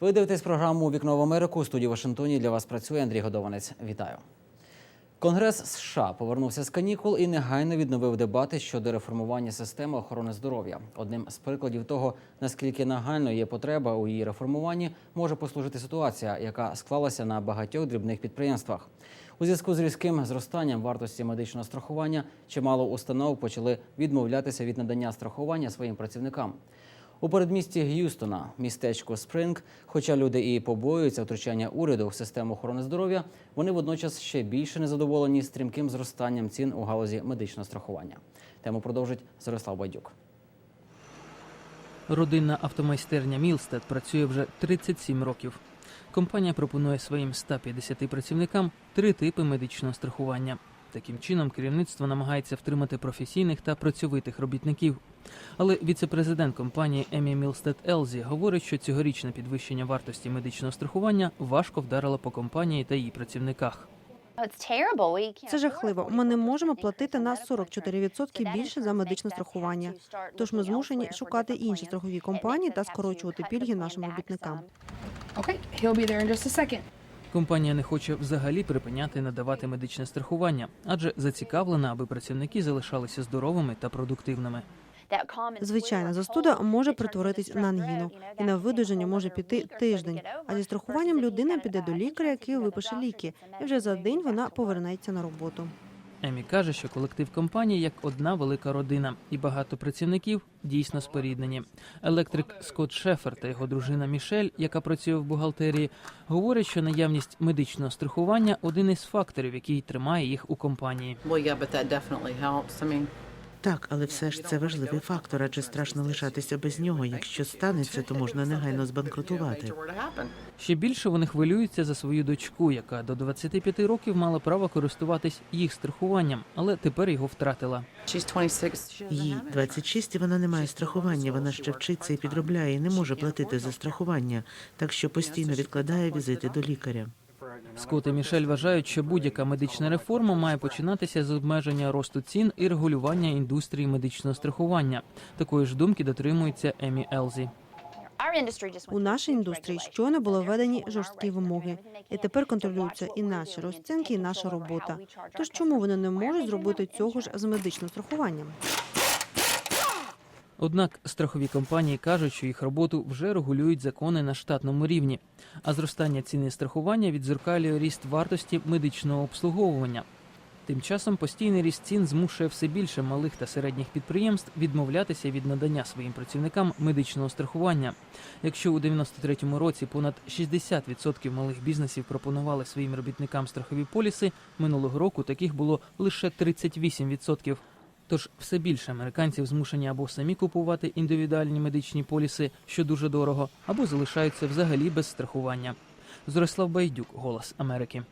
Ви дивитесь програму Вікно в Америку. У студії Вашингтоні для вас працює Андрій Годованець. Вітаю. Конгрес США повернувся з канікул і негайно відновив дебати щодо реформування системи охорони здоров'я. Одним з прикладів того, наскільки нагально є потреба у її реформуванні, може послужити ситуація, яка склалася на багатьох дрібних підприємствах. У зв'язку з різким зростанням вартості медичного страхування чимало установ почали відмовлятися від надання страхування своїм працівникам. У передмісті Г'юстона, містечко Спринг, хоча люди і побоюються втручання уряду в систему охорони здоров'я, вони водночас ще більше незадоволені стрімким зростанням цін у галузі медичного страхування. Тему продовжить Зорислав Байдюк. Родинна автомайстерня Мілстед працює вже 37 років. Компанія пропонує своїм 150 працівникам три типи медичного страхування. Таким чином, керівництво намагається втримати професійних та працьовитих робітників. Але віце-президент компанії Емі Мілстед Елзі говорить, що цьогорічне підвищення вартості медичного страхування важко вдарило по компанії та її працівниках. Це жахливо. Ми не можемо платити на 44% більше за медичне страхування. Тож ми змушені шукати інші страхові компанії та скорочувати пільги нашим робітникам. Okay, he'll be there in just a second. Компанія не хоче взагалі припиняти надавати медичне страхування, адже зацікавлена, аби працівники залишалися здоровими та продуктивними. Звичайна застуда може перетворитись на ангіну, і на видуження може піти тиждень. А зі страхуванням людина піде до лікаря, який випише ліки, і вже за день вона повернеться на роботу. Емі каже, що колектив компанії як одна велика родина, і багато працівників дійсно споріднені. Електрик Скотт Шефер та його дружина Мішель, яка працює в бухгалтерії, говорять, що наявність медичного страхування один із факторів, який тримає їх у компанії. Так, але все ж це важливий фактор, адже страшно лишатися без нього. Якщо станеться, то можна негайно збанкрутувати. Ще більше вони хвилюються за свою дочку, яка до 25 років мала право користуватись їх страхуванням, але тепер його втратила. She's 26. She doesn't Їй 26, і вона не має страхування. Вона ще вчиться і підробляє, і не може платити за страхування, так що постійно відкладає візити до лікаря. Скот і Мішель вважають, що будь-яка медична реформа має починатися з обмеження росту цін і регулювання індустрії медичного страхування. Такої ж думки дотримується Емі Елзі. У нашій індустрії щойно було введені жорсткі вимоги, і тепер контролюються і наші розцінки, і наша робота. Тож чому вони не можуть зробити цього ж з медичним страхуванням? Однак страхові компанії кажуть, що їх роботу вже регулюють закони на штатному рівні, а зростання ціни страхування відзеркалює ріст вартості медичного обслуговування. Тим часом постійний ріст цін змушує все більше малих та середніх підприємств відмовлятися від надання своїм працівникам медичного страхування. Якщо у 93-му році понад 60% малих бізнесів пропонували своїм робітникам страхові поліси, минулого року таких було лише 38%. Тож все більше американців змушені або самі купувати індивідуальні медичні поліси, що дуже дорого, або залишаються взагалі без страхування. Зорислав Байдюк, Голос Америки.